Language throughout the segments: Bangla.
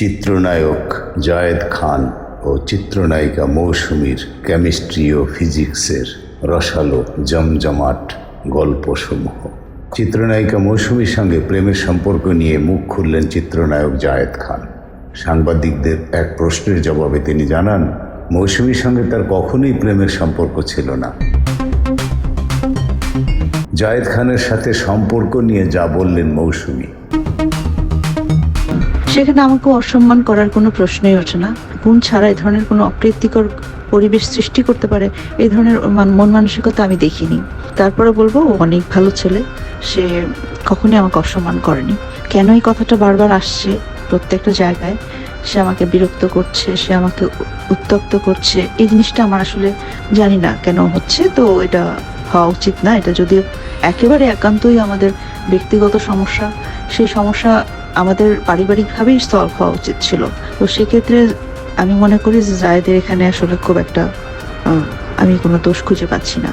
চিত্রনায়ক জায়েদ খান ও চিত্রনায়িকা মৌসুমীর কেমিস্ট্রি ও ফিজিক্সের রসালো জমজমাট গল্পসমূহ। চিত্রনায়িকা মৌসুমীর সঙ্গে প্রেমের সম্পর্ক নিয়ে মুখ খুললেন চিত্রনায়ক জায়েদ খান। সাংবাদিকদের এক প্রশ্নের জবাবে তিনি জানান, মৌসুমীর সঙ্গে তার কখনোই প্রেমের সম্পর্ক ছিল না। জায়েদ খানের সাথে সম্পর্ক নিয়ে যা বললেন মৌসুমী সেখানে আমাকে অসম্মান করার কোনো প্রশ্নই ওঠে না। গুণ ছাড়া এই ধরনের কোনো অপ্রীতিকর পরিবেশ সৃষ্টি করতে পারে এই ধরনের মান- মন মানসিকতা আমি দেখিনি। তারপরে বলব অনেক ভালো ছেলে, সে কখনোই আমাকে অসম্মান করেনি। কেন এই কথাটা বারবার আসছে প্রত্যেকটা জায়গায়? সে আমাকে বিরক্ত করছে, সে আমাকে উ- উত্তক্ত করছে। এই জিনিসটা আমার আসলে জানি না কেন হচ্ছে, তো এটা হওয়া উচিত না। এটা যদিও একেবারে একান্তই আমাদের ব্যক্তিগত সমস্যা, সেই সমস্যা আমাদের পারিবারিকভাবেই সলভ হওয়া উচিত ছিল। তো সেক্ষেত্রে আমি মনে করি যে জায়েদের এখানে আসলে খুব একটা আমি কোনো দোষ খুঁজে পাচ্ছি না।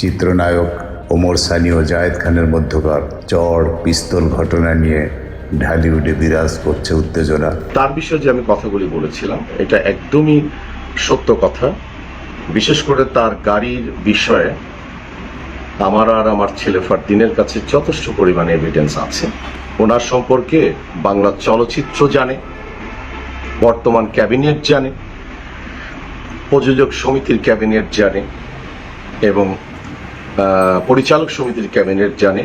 চিত্রনায়ক ওমর সানি ও জায়েদ খানের মধ্যকার চড় পিস্তল ঘটনা নিয়ে ঢালিউডে বিরাজ করছে উত্তেজনা। তার বিষয়ে যে আমি কথাগুলি বলেছিলাম এটা একদমই সত্য কথা। বিশেষ করে তার গাড়ির বিষয়ে আমার আর আমার ছেলে ফারদিনের কাছে যথেষ্ট পরিমাণে এভিডেন্স আছে। ওনার সম্পর্কে বাংলা চলচ্চিত্র জানে, বর্তমান ক্যাবিনেট জানে, প্রযোজক সমিতির ক্যাবিনেট জানে এবং পরিচালক সমিতির ক্যাবিনেট জানে,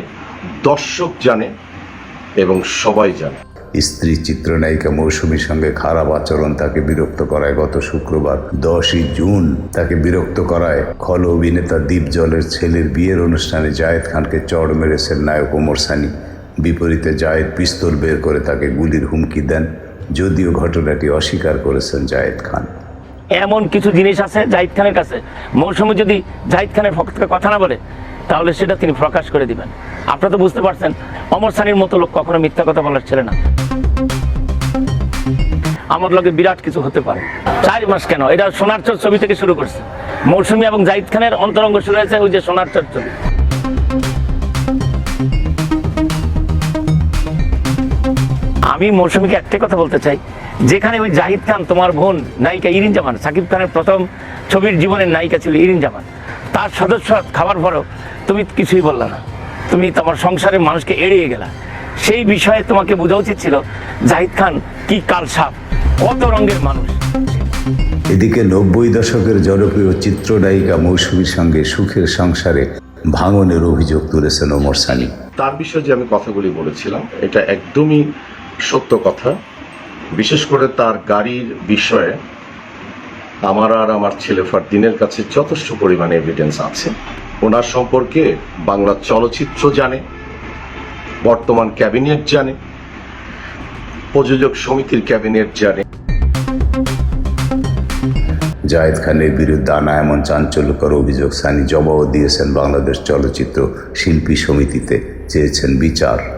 দর্শক জানে এবং সবাই জানে। স্ত্রী চিত্রনায়িকা মৌসুমীর সঙ্গে খারাপ আচরণ তাকে বিরক্ত করায় গত শুক্রবার, দশই জুন তাকে বিরক্ত করায়। খল অভিনেতা দীপ জলের ছেলের বিয়ের অনুষ্ঠানে জায়েদ খানকে চড় মেরেছেন নায়ক ওমর সানি। বিপরীতে জায়েদ পিস্তল বের করে তাকে গুলির হুমকি দেন, যদিও ঘটনাটি অস্বীকার করেছেন জায়েদ খান। এমন কিছু জিনিস আছে জাহিদ খানের কাছে? মৌসুমী যদি জাহিদ খানের পক্ষ কথা না বলে, তাহলে সেটা তিনি প্রকাশ করে দিবেন। আপনারা তো বুঝতে পারছেন, অমর সানির মতো লোক কখনো মিথ্যা কথা বলার ছেলে না। আমার লগে বিরাট কিছু হতে পারে। চার মাস কেন? এটা সোনার চর ছবি থেকে শুরু করছে। মৌসুমী এবং জাহিদ খানের অন্তরঙ্গ শুরু হয়েছে ওই যে সোনার চর ছবি। আমি মৌসুমীকে একটাই কথা বলতে চাই। যেখানে ওই জাহিদ খান তোমার বোন নায়িকা ইরিন জামান সাকিব খানের প্রথম ছবির জীবনের নায়িকা ছিল ইরিন জামান। তার সদস্য খাবার পরও তুমি কিছুই বললা না। তুমি তোমার সংসারের মানুষকে এড়িয়ে গেলা। সেই বিষয়ে তোমাকে বোঝা উচিত ছিল জাহিদ খান কি কাল সাপ কত রঙের মানুষ। এদিকে নব্বই দশকের জনপ্রিয় চিত্রনায়িকা মৌসুমীর সঙ্গে সুখের সংসারে ভাঙনের অভিযোগ তুলেছেন ওমর সানি। তার বিষয়ে যে আমি কথাগুলি বলেছিলাম এটা একদমই সত্য কথা। বিশেষ করে তার গাড়ির বিষয়ে আমার আর আমার ছেলে ফারদিনের কাছে যথেষ্ট পরিমাণে এভিডেন্স আছে। ওনার সম্পর্কে বাংলা চলচ্চিত্র জানে, বর্তমান ক্যাবিনেট জানে, প্রযোজক সমিতির ক্যাবিনেট জানে। জায়েদ খানের বিরুদ্ধে আনা এমন চাঞ্চল্যকর অভিযোগ সানি জবাবও দিয়েছেন বাংলাদেশ চলচ্চিত্র শিল্পী সমিতিতে, চেয়েছেন বিচার।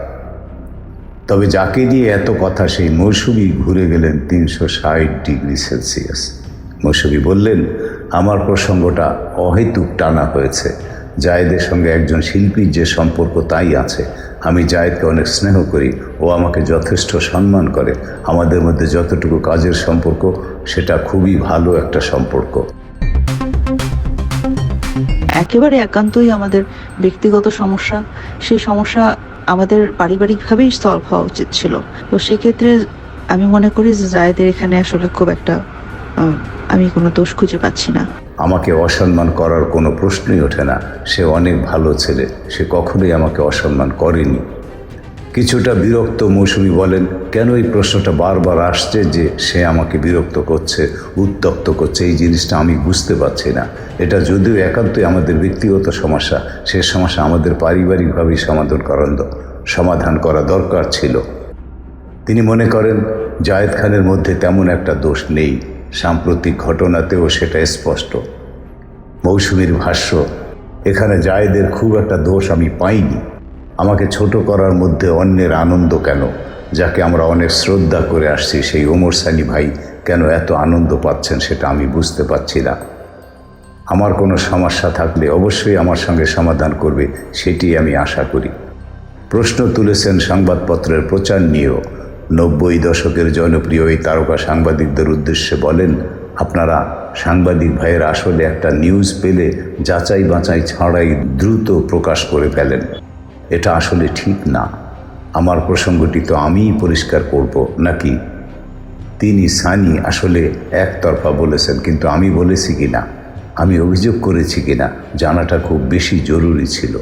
তবে যাকে নিয়ে এত কথা সেই মৌসুমি ঘুরে গেলেন তিনশো ষাট ডিগ্রি সেলসিয়াস। মৌসুমি বললেন, আমার প্রসঙ্গটা অহেতুক টানা হয়েছে। জায়েদের সঙ্গে একজন শিল্পীর যে সম্পর্ক তাই আছে। আমি জায়েদকে অনেক স্নেহ করি। ও আমাকে যথেষ্ট সম্মান করে। আমাদের মধ্যে যতটুকু কাজের সম্পর্ক, সেটা খুবই ভালো একটা সম্পর্ক। একেবারে একান্তই আমাদের ব্যক্তিগত সমস্যা। সেই সমস্যা আমাদের পারিবারিকভাবেই সলভ হওয়া উচিত ছিল। তো সেক্ষেত্রে আমি মনে করি যে জায়েদের এখানে আসলে খুব একটা আমি কোনো দোষ খুঁজে পাচ্ছি না। আমাকে অসম্মান করার কোনো প্রশ্নই ওঠে না। সে অনেক ভালো ছেলে। সে কখনোই আমাকে অসম্মান করেনি। কিছুটা বিরক্ত মৌসুমি বলেন, কেন এই প্রশ্নটা বারবার আসছে যে সে আমাকে বিরক্ত করছে, উত্তপ্ত করছে? এই জিনিসটা আমি বুঝতে পারছি না। এটা যদিও একান্তই আমাদের ব্যক্তিগত সমস্যা, সে সমস্যা আমাদের পারিবারিকভাবেই সমাধান করার দ- সমাধান করা দরকার ছিল। তিনি মনে করেন, জায়েদ খানের মধ্যে তেমন একটা দোষ নেই, সাম্প্রতিক ঘটনাতেও সেটা স্পষ্ট। মৌসুমীর ভাষ্য, এখানে জায়েদের খুব একটা দোষ আমি পাইনি। আমাকে ছোট করার মধ্যে অন্যের আনন্দ কেন? যাকে আমরা অনেক শ্রদ্ধা করে আসছি, সেই ওমর সানি ভাই কেন এত আনন্দ পাচ্ছেন সেটা আমি বুঝতে পারছি না। আমার কোনো সমস্যা থাকলে অবশ্যই আমার সঙ্গে সমাধান করবে সেটি আমি আশা করি। প্রশ্ন তুলেছেন সংবাদপত্রের প্রচার নিয়েও। নব্বই দশকের জনপ্রিয় এই তারকা সাংবাদিকদের উদ্দেশ্যে বলেন, আপনারা সাংবাদিক ভাইয়ের আসলে একটা নিউজ পেলে যাচাই বাঁচাই ছাড়াই দ্রুত প্রকাশ করে ফেলেন। এটা আসলে ঠিক না। আমার প্রসঙ্গটি তো আমিই পরিষ্কার করব, নাকি? তিনি সানি আসলে একতরফা বলেছেন, কিন্তু আমি বলেছি কি না আমি অভিযোগ করেছি কি না জানাটা খুব বেশি জরুরি ছিল।